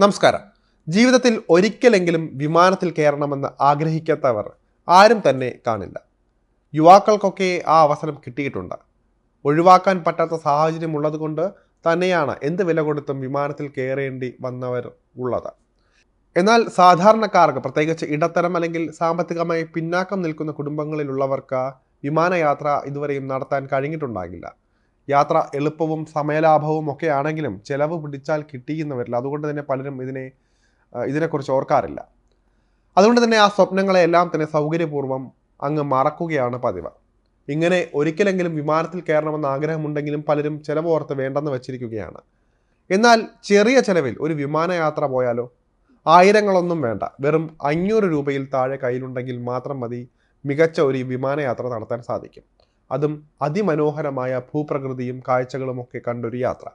നമസ്കാരം. ജീവിതത്തിൽ ഒരിക്കലെങ്കിലും വിമാനത്തിൽ കയറണമെന്ന് ആഗ്രഹിക്കാത്തവർ ആരും തന്നെ കാണില്ല. യുവാക്കൾക്കൊക്കെ ആ അവസരം കിട്ടിയിട്ടുണ്ട്. ഒഴിവാക്കാൻ പറ്റാത്ത സാഹചര്യം ഉള്ളതുകൊണ്ട് തന്നെയാണ് എന്ത് വില കൊടുത്തും വിമാനത്തിൽ കയറേണ്ടി വന്നവർ ഉള്ളത്. എന്നാൽ സാധാരണക്കാർക്ക് പ്രത്യേകിച്ച് ഇടത്തരം അല്ലെങ്കിൽ സാമ്പത്തികമായി പിന്നാക്കം നിൽക്കുന്ന കുടുംബങ്ങളിലുള്ളവർക്ക് വിമാനയാത്ര ഇതുവരെയും നടത്താൻ കഴിഞ്ഞിട്ടുണ്ടാകില്ല. യാത്ര എളുപ്പവും സമയലാഭവും ഒക്കെ ആണെങ്കിലും ചിലവ് പിടിച്ചാൽ കിട്ടിയെന്ന് അതുകൊണ്ട് തന്നെ പലരും ഇതിനെ ഇതിനെക്കുറിച്ച് ഓർക്കാറില്ല. അതുകൊണ്ട് തന്നെ ആ സ്വപ്നങ്ങളെ എല്ലാം തന്നെ സൗകര്യപൂർവം അങ്ങ് മറക്കുകയാണ് പതിവ്. ഇങ്ങനെ ഒരിക്കലെങ്കിലും വിമാനത്തിൽ കയറണമെന്ന് ആഗ്രഹമുണ്ടെങ്കിലും പലരും ചിലവോർത്ത് വേണ്ടെന്ന് വെച്ചിരിക്കുകയാണ്. എന്നാൽ ചെറിയ ചിലവിൽ ഒരു വിമാനയാത്ര പോയാലോ? ആയിരങ്ങളൊന്നും വേണ്ട. വെറും അഞ്ഞൂറ് രൂപയിൽ താഴെ കയ്യിലുണ്ടെങ്കിൽ മാത്രം മതി മികച്ച ഒരു വിമാനയാത്ര നടത്താൻ സാധിക്കും. അതും അതിമനോഹരമായ ഭൂപ്രകൃതിയും കാഴ്ചകളുമൊക്കെ കണ്ടൊരു യാത്ര.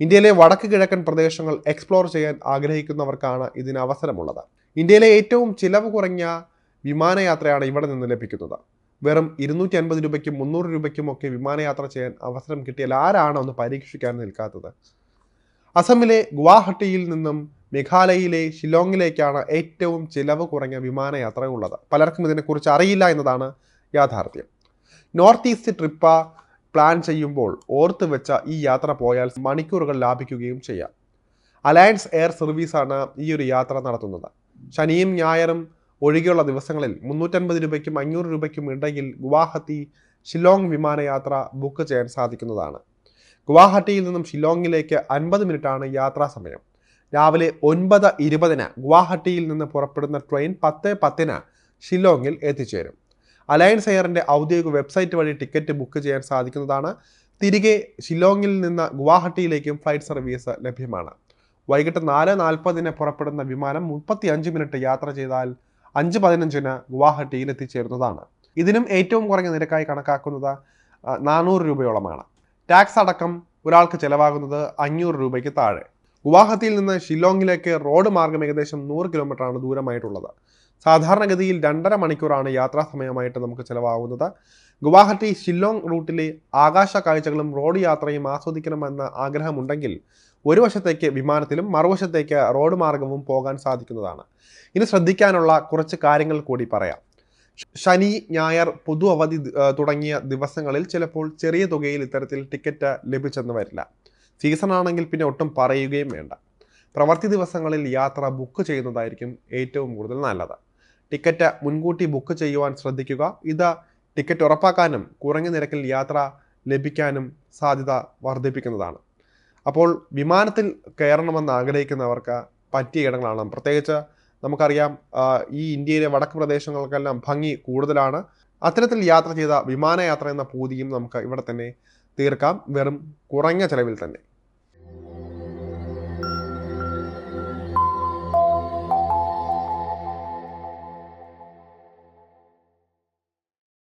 ഇന്ത്യയിലെ വടക്ക് കിഴക്കൻ പ്രദേശങ്ങൾ എക്സ്പ്ലോർ ചെയ്യാൻ ആഗ്രഹിക്കുന്നവർക്കാണ് ഇതിന് അവസരമുള്ളത്. ഇന്ത്യയിലെ ഏറ്റവും ചിലവ് കുറഞ്ഞ വിമാനയാത്രയാണ് ഇവിടെ നിന്ന് ലഭിക്കുന്നത്. വെറും ഇരുന്നൂറ്റി അൻപത് രൂപയ്ക്കും മുന്നൂറ് രൂപയ്ക്കും ഒക്കെ വിമാനയാത്ര ചെയ്യാൻ അവസരം കിട്ടിയാൽ ആരാണ് ഒന്ന് പരീക്ഷിക്കാൻ നിൽക്കാത്തത്? അസമിലെ ഗുവാഹട്ടിയിൽ നിന്നും മേഘാലയയിലെ ഷിലോങ്ങിലേക്കാണ് ഏറ്റവും ചിലവ് കുറഞ്ഞ വിമാനയാത്ര ഉള്ളത്. പലർക്കും ഇതിനെക്കുറിച്ച് അറിയില്ല എന്നതാണ് യാഥാർത്ഥ്യം. നോർത്ത് ഈസ്റ്റ് ട്രിപ്പ് പ്ലാൻ ചെയ്യുമ്പോൾ ഓർത്ത് വെച്ച ഈ യാത്ര പോയാൽ മണിക്കൂറുകൾ ലാഭിക്കുകയും ചെയ്യാം. അലയൻസ് എയർ സർവീസാണ് ഈ ഒരു യാത്ര നടത്തുന്നത്. ശനിയും ഞായറും ഒഴികെയുള്ള ദിവസങ്ങളിൽ മുന്നൂറ്റൻപത് രൂപയ്ക്കും അഞ്ഞൂറ് രൂപയ്ക്കും ഇടയിൽ ഗുവാഹത്തി ഷില്ലോങ് വിമാനയാത്ര ബുക്ക് ചെയ്യാൻ സാധിക്കുന്നതാണ്. ഗുവാഹട്ടിയിൽ നിന്നും ഷില്ലോങ്ങിലേക്ക് അൻപത് മിനിറ്റാണ് യാത്രാ സമയം. രാവിലെ ഒൻപത് ഇരുപതിന് ഗുവാഹട്ടിയിൽ നിന്ന് പുറപ്പെടുന്ന ട്രെയിൻ പത്ത് പത്തിന് ഷില്ലോങ്ങിൽ എത്തിച്ചേരും. അലയൻസ് എയറിന്റെ ഔദ്യോഗിക വെബ്സൈറ്റ് വഴി ടിക്കറ്റ് ബുക്ക് ചെയ്യാൻ സാധിക്കുന്നതാണ്. തിരികെ ഷില്ലോങ്ങിൽ നിന്ന് ഗുവാഹട്ടിയിലേക്കും ഫ്ലൈറ്റ് സർവീസ് ലഭ്യമാണ്. വൈകിട്ട് നാല് നാൽപ്പതിന് പുറപ്പെടുന്ന വിമാനം മുപ്പത്തി അഞ്ച് മിനിറ്റ് യാത്ര ചെയ്താൽ അഞ്ച് പതിനഞ്ചിന് ഗുവാഹട്ടിയിൽ എത്തിച്ചേരുന്നതാണ്. ഇതിനും ഏറ്റവും കുറഞ്ഞ നിരക്കായി കണക്കാക്കുന്നത് നാനൂറ് രൂപയോളമാണ്. ടാക്സ് അടക്കം ഒരാൾക്ക് ചിലവാകുന്നത് അഞ്ഞൂറ് രൂപയ്ക്ക് താഴെ. ഗുവാഹത്തിയിൽ നിന്ന് ഷില്ലോങ്ങിലേക്ക് റോഡ് മാർഗം ഏകദേശം നൂറ് കിലോമീറ്ററാണ് ദൂരമായിട്ടുള്ളത്. സാധാരണഗതിയിൽ രണ്ടര മണിക്കൂറാണ് യാത്രാ സമയമായിട്ട് നമുക്ക് ചിലവാകുന്നത്. ഗുവാഹട്ടി ഷില്ലോങ് റൂട്ടിലെ ആകാശ കാഴ്ചകളും റോഡ് യാത്രയും ആസ്വദിക്കണമെന്ന ആഗ്രഹമുണ്ടെങ്കിൽ ഒരു വശത്തേക്ക് വിമാനത്തിലും മറുവശത്തേക്ക് റോഡ് മാർഗവും പോകാൻ സാധിക്കുന്നതാണ്. ഇനി ശ്രദ്ധിക്കാനുള്ള കുറച്ച് കാര്യങ്ങൾ കൂടി പറയാം. ശനി ഞായർ പൊതു അവധി തുടങ്ങിയ ദിവസങ്ങളിൽ ചിലപ്പോൾ ചെറിയ തുകയിൽ ഇത്തരത്തിൽ ടിക്കറ്റ് ലഭിച്ചെന്ന് വരില്ല. സീസൺ ആണെങ്കിൽ പിന്നെ ഒട്ടും പറയുകയും വേണ്ട. പ്രവൃത്തി ദിവസങ്ങളിൽ യാത്ര ബുക്ക് ചെയ്യുന്നതായിരിക്കും ഏറ്റവും കൂടുതൽ നല്ലത്. ടിക്കറ്റ് മുൻകൂട്ടി ബുക്ക് ചെയ്യുവാൻ ശ്രദ്ധിക്കുക. ഇത് ടിക്കറ്റ് ഉറപ്പാക്കാനും കുറഞ്ഞ നിരക്കിൽ യാത്ര ലഭിക്കാനും സാധ്യത വർദ്ധിപ്പിക്കുന്നതാണ്. അപ്പോൾ വിമാനത്തിൽ കയറണമെന്ന് ആഗ്രഹിക്കുന്നവർക്ക് പറ്റിയ ഇടങ്ങളാണ്. പ്രത്യേകിച്ച് നമുക്കറിയാം ഈ ഇന്ത്യയിലെ വടക്ക് പ്രദേശങ്ങൾക്കെല്ലാം ഭംഗി കൂടുതലാണ്. അത്തരത്തിൽ യാത്ര ചെയ്ത വിമാനയാത്ര എന്ന പൂതിയും നമുക്ക് ഇവിടെ തന്നെ തീർക്കാം. വെറും കുറഞ്ഞ ചെലവിൽ തന്നെ.